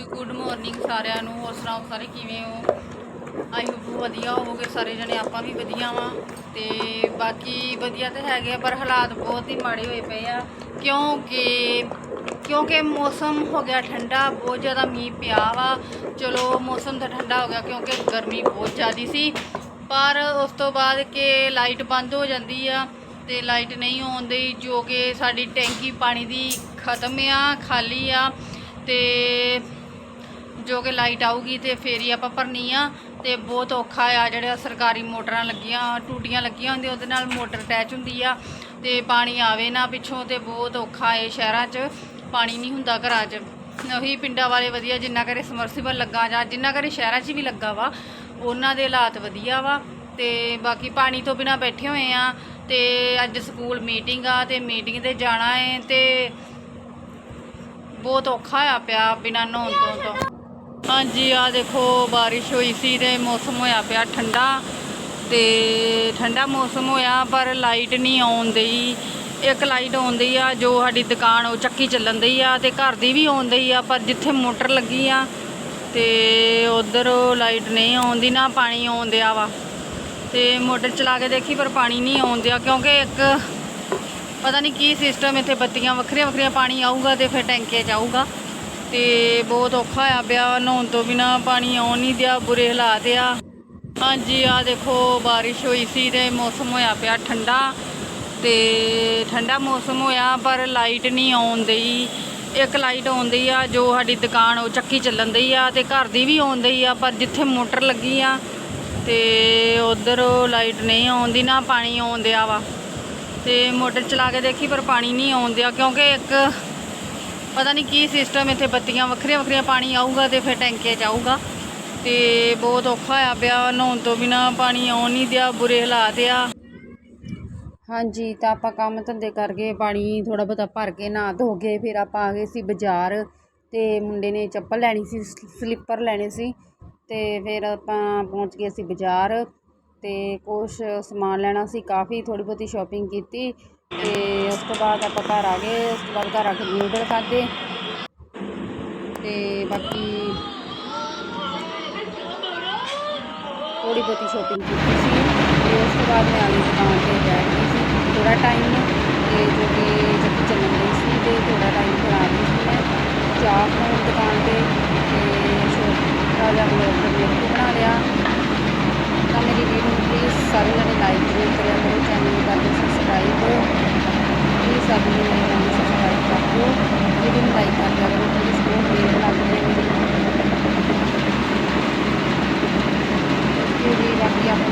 Good morning ਸਾਰਿਆਂ ਨੂੰ। ਹੋਰ ਸੁਣਾਓ ਸਾਰੇ ਕਿਵੇਂ ਹੋ? ਆਈ ਹੋਪ ਵਧੀਆ ਹੋਵੋਗੇ। ਸਾਰੇ ਜਣੇ ਆਪਾਂ ਵੀ ਵਧੀਆ ਵਾਂ। ਤੇ ਬਾਕੀ ਵਧੀਆ ਤਾਂ ਹੈਗੇ ਆ, ਪਰ ਹਾਲਾਤ ਬਹੁਤ ਹੀ ਮਾੜੇ ਹੋਏ ਪਏ ਆ। ਕਿਉਂਕਿ ਕਿਉਂਕਿ ਮੌਸਮ ਹੋ ਗਿਆ ਠੰਡਾ, ਬਹੁਤ ਜ਼ਿਆਦਾ ਮੀਂਹ ਪਿਆ ਵਾ। ਚਲੋ, ਮੌਸਮ ਤਾਂ ਠੰਡਾ ਹੋ ਗਿਆ ਕਿਉਂਕਿ ਗਰਮੀ ਬਹੁਤ ਜ਼ਿਆਦੀ ਸੀ। ਪਰ ਉਸ ਤੋਂ ਬਾਅਦ ਕਿ ਲਾਈਟ ਬੰਦ ਹੋ ਜਾਂਦੀ ਆ ਤੇ ਲਾਈਟ ਨਹੀਂ ਆਉਂਦੀ ਜੋ ਕਿ ਸਾਡੀ ਟੈਂਕੀ ਪਾਣੀ ਦੀ ਖਤਮ ਆ, ਖਾਲੀ ਆ। ਤੇ ਜੋ ਕਿ ਲਾਈਟ ਆਊਗੀ ਤੇ ਫੇਰ ਹੀ ਆਪਾਂ ਭਰਨੀ ਆ ਤੇ ਬਹੁਤ ਔਖਾ ਆ ਜਿਹੜਾ ਸਰਕਾਰੀ ਮੋਟਰਾਂ ਲੱਗੀਆਂ, ਟੂਟੀਆਂ ਲੱਗੀਆਂ ਹੁੰਦੀਆਂ, ਉਹਦੇ ਨਾਲ ਮੋਟਰ ਅਟੈਚ ਹੁੰਦੀ ਆ ਤੇ ਪਾਣੀ ਆਵੇ ਨਾ ਪਿੱਛੋਂ ਤੇ ਬਹੁਤ ਔਖਾ ਏ ਸ਼ਹਿਰਾਂ 'ਚ, ਪਾਣੀ ਨਹੀਂ ਹੁੰਦਾ ਘਰਾਂ 'ਚ। ਉਹੀ ਪਿੰਡਾਂ ਵਾਲੇ ਵਧੀਆ ਜਿੰਨਾ ਕਰੇ ਸਮਰਸੀਬਲ ਲੱਗਾ ਜਾਂ ਜਿੰਨਾ ਕਰੇ ਸ਼ਹਿਰਾਂ 'ਚ ਵੀ ਲੱਗਾ ਵਾ, ਉਹਨਾਂ ਦੇ ਹਾਲਾਤ ਵਧੀਆ ਵਾ ਤੇ ਬਾਕੀ ਪਾਣੀ ਤੋਂ ਬਿਨਾ ਬੈਠੇ ਹੋਏ ਆ ਤੇ ਅੱਜ ਸਕੂਲ ਮੀਟਿੰਗ ਆ ਤੇ ਮੀਟਿੰਗ ਤੇ ਜਾਣਾ ਏ ਤੇ ਬਹੁਤ ਔਖਾ ਆ ਪਿਆ ਬਿਨਾਂ ਨਹਾਉਣ ਤੋਂ ਤੋਂ। ਹਾਂਜੀ, ਆ ਦੇਖੋ, ਬਾਰਿਸ਼ ਹੋਈ ਸੀ ਤੇ ਮੌਸਮ ਹੋਇਆ ਪਿਆ ਠੰਡਾ ਤੇ ਠੰਡਾ ਮੌਸਮ ਹੋਇਆ, ਪਰ ਲਾਈਟ ਨਹੀਂ ਆਉਣ ਡਈ ਇੱਕ ਲਾਈਟ ਆਉਂਦੀ ਆ, ਜੋ ਸਾਡੀ ਦੁਕਾਨ, ਉਹ ਚੱਕੀ ਚੱਲਣ ਡਈ ਆ ਤੇ ਘਰ ਦੀ ਵੀ ਆਉਣ ਡਈ ਆ, ਪਰ ਜਿੱਥੇ ਮੋਟਰ ਲੱਗੀ ਆ ਤੇ ਉਧਰ ਲਾਈਟ ਨਹੀਂ ਆਉਂਦੀ ਨਾ ਪਾਣੀ ਆਉਣ ਡਿਆ ਵਾ। ਤੇ ਮੋਟਰ ਚਲਾ ਕੇ ਦੇਖੀ, ਪਰ ਪਾਣੀ ਨਹੀਂ ਆਉਣ ਡਿਆ ਕਿਉਂਕਿ ਇੱਕ ਪਤਾ ਨਹੀਂ ਕੀ ਸਿਸਟਮ ਇੱਥੇ ਬੱਤੀਆਂ ਵੱਖਰੀਆਂ ਵੱਖਰੀਆਂ ਪਾਣੀ ਆਊਗਾ ਤੇ ਫਿਰ ਟੈਂਕੇ 'ਚ ਆਊਗਾ। ਤੇ ਬਹੁਤ ਔਖਾ ਹੋਇਆ ਪਿਆ, ਨਹਾਉਣ ਤੋਂ ਬਿਨਾ ਪਾਣੀ ਆਉਣ ਨਹੀਂ ਦਿਆ, ਬੁਰੇ ਹਾਲਾਤ ਆ। ਹਾਂਜੀ, ਆ ਦੇਖੋ ਬਾਰਿਸ਼ ਹੋਈ ਸੀ ਤੇ ਮੌਸਮ ਹੋਇਆ ਪਿਆ ਠੰਡਾ ਤੇ ਠੰਡਾ ਮੌਸਮ ਹੋਇਆ, ਪਰ ਲਾਈਟ ਨਹੀਂ ਆਉਣ ਡਈ ਇੱਕ ਲਾਈਟ ਆਉਂਦੀ ਆ, ਜੋ ਸਾਡੀ ਦੁਕਾਨ ਉਹ ਚੱਕੀ ਚੱਲਣ ਡਈ ਆ ਤੇ ਘਰ ਦੀ ਵੀ ਆਉਣ ਡਈ ਆ, ਪਰ ਜਿੱਥੇ ਮੋਟਰ ਲੱਗੀ ਆ ਤੇ ਉਧਰ ਲਾਈਟ ਨਹੀਂ ਆਉਂਦੀ ਨਾ ਪਾਣੀ ਆਉਣ ਡਿਆ ਵਾ। ਤੇ ਮੋਟਰ ਚਲਾ ਕੇ ਦੇਖੀ, ਪਰ ਪਾਣੀ ਨਹੀਂ ਆਉਣ ਦਿਆ, ਕਿਉਂਕਿ ਇੱਕ ਪਤਾ ਨਹੀਂ ਕੀ ਸਿਸਟਮ ਇੱਥੇ ਬੱਤੀਆਂ, ਵੱਖਰੀਆਂ ਵੱਖਰੀਆਂ ਪਾਣੀ ਆਊਗਾ ਤੇ ਫਿਰ ਟੈਂਕੇ 'ਚ ਆਊਗਾ। ਤੇ ਬਹੁਤ ਔਖਾ ਹੋਇਆ ਪਿਆ, ਨਹਾਉਣ ਤੋਂ ਬਿਨਾ ਪਾਣੀ ਆਉਣ ਨਹੀਂ ਦਿਆ, ਬੁਰੇ ਹਾਲਾਤ ਆ। ਹਾਂਜੀ, ਤਾਂ ਆਪਾਂ ਕੰਮ ਧੰਦੇ ਕਰਕੇ ਪਾਣੀ ਥੋੜਾ ਬਹੁਤਾ ਭਰ ਕੇ ਨਹਾ ਧੋ ਕੇ, ਫਿਰ ਆਪਾਂ ਆ ਗਏ ਸੀ ਬਾਜ਼ਾਰ ਤੇ ਮੁੰਡੇ ਨੇ ਚੱਪਲ ਲੈਣੀ ਸੀ ਸਲੀਪਰ ਲੈਣੇ ਸੀ ਤੇ ਫਿਰ ਆਪਾਂ ਪਹੁੰਚ ਗਏ ਸੀ ਬਾਜ਼ਾਰ। ਅਤੇ ਕੁਛ ਸਮਾਨ ਲੈਣਾ ਸੀ, ਕਾਫੀ ਥੋੜ੍ਹੀ ਬਹੁਤੀ ਸ਼ੋਪਿੰਗ ਕੀਤੀ ਅਤੇ ਉਸ ਤੋਂ ਬਾਅਦ ਆਪਾਂ ਘਰ ਆ ਗਏ, ਉਸ ਤੋਂ ਬਾਅਦ ਘਰ ਆ ਕੇ ਨਿਊਡਲ ਖਾਧੇ ਅਤੇ ਬਾਕੀ ਥੋੜ੍ਹੀ ਬਹੁਤੀ ਸ਼ੋਪਿੰਗ ਕੀਤੀ ਸੀ ਅਤੇ ਉਸ ਤੋਂ ਬਾਅਦ ਮੈਂ ਆਪਣੀ ਦੁਕਾਨ ਤੇ ਬੈਠ ਗਈ ਸੀ, ਥੋੜ੍ਹਾ ਟਾਈਮ ਅਤੇ ਜੋ ਕਿ ਚੱਕੀ ਚੱਲਣ ਗਈ ਸੀ ਅਤੇ ਥੋੜ੍ਹਾ ਟਾਈਮ ਖੜਾ ਰਹੀ ਸੀ ਮੈਂ। ਚਾਹ ਬਣਾਉਣ ਦੁਕਾਨ ਤੇ ਅਤੇ ਛੋਟਾ ਜਿਹਾ ਬਲੌਗ ਮੇਰੇ ਤੋਂ ਬਣਾ ਲਿਆ ਤਾਂ ਮੇਰੀ ਵੀਡੀਓ ਨੂੰ ਪਲੀਜ਼ ਸਾਰੇ ਜਣੇ ਲਾਈਕ ਜ਼ਰੂਰ ਕਰਿਆ ਕਰੋ ਚੈਨਲ ਨੂੰ ਕਰ ਦਿਓ ਸਬਸਕ੍ਰਾਈਬ ਪਲੀਜ਼ ਸਾਰੇ ਜਣੇ ਚੈਨਲ ਨੂੰ ਸਬਸਕ੍ਰਾਈਬ ਕਰ ਦਿਓ ਵੀਡੀਓ ਨੂੰ ਲਾਈਕ ਕਰ ਦਿਆ ਕਰੋ ਪਲੀਜ਼ ਬਹੁਤ ਦੇਰ ਲੱਗ ਰਹੀ ਹੈ ਮੇਰੀ ਜੀ ਬਾਕੀ ਆਪਾਂ